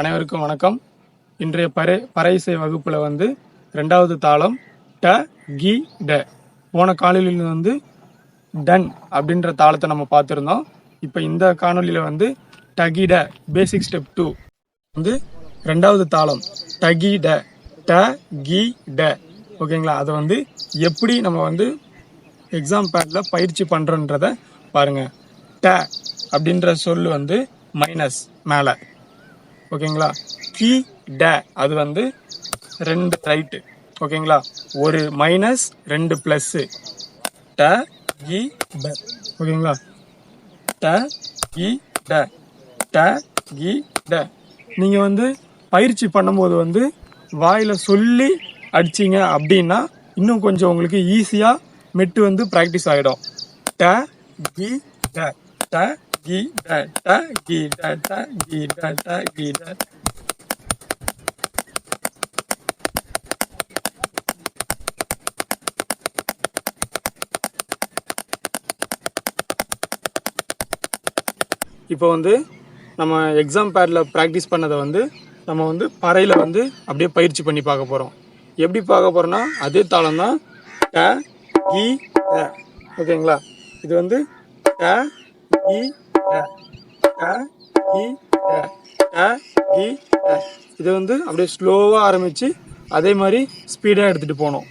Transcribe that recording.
அனைவருக்கும் வணக்கம். இன்றைய பறை பறைசை வகுப்புல வந்து ரெண்டாவது தாளம் ட கி ட. போன காணொலியில் வந்து டன் அப்படின்ற தாளத்தை நம்ம பார்த்துருந்தோம். இப்போ இந்த காணொலியில வந்து டகிட பேசிக் ஸ்டெப் டூ வந்து ரெண்டாவது தாளம் டகி ட ட கி ட. ஓகேங்களா? அதை வந்து எப்படி நம்ம வந்து எக்ஸாம் பேட்ல பயிற்சி பண்றோன்றத பாருங்க. ட அப்படின்ற சொல் வந்து மைனஸ் மேலே. ஓகேங்களா? கி ட. அது வந்து ரெண்டு ரைட்டு. ஓகேங்களா? ஒரு மைனஸ் ரெண்டு ப்ளஸ்ஸு ட இ ட ஓகேங்களா? ட இ ட. ட இ ட. நீங்கள் வந்து பயிற்சி பண்ணும்போது வந்து வாயில் சொல்லி அடிச்சிங்க அப்படின்னா இன்னும் கொஞ்சம் உங்களுக்கு ஈஸியாக மெட்டு வந்து ப்ராக்டிஸ் ஆகிடும் ட கி ட. ட கி ட கி ட கி ட கி ட இப்போ வந்து நம்ம எக்ஸாம் பேடில் ப்ராக்டிஸ் பண்ணதை வந்து நம்ம வந்து பறையில் வந்து அப்படியே பயிற்சி பண்ணி பார்க்க போகிறோம் எப்படி பார்க்க போகிறோன்னா அதே தாளம் தான் ட இ ட ஓகேங்களா? இது வந்து ட இ இது வந்து அப்படியே ஸ்லோவாக ஆரம்பித்து அதே மாதிரி ஸ்பீடாக எடுத்துகிட்டு போகணும்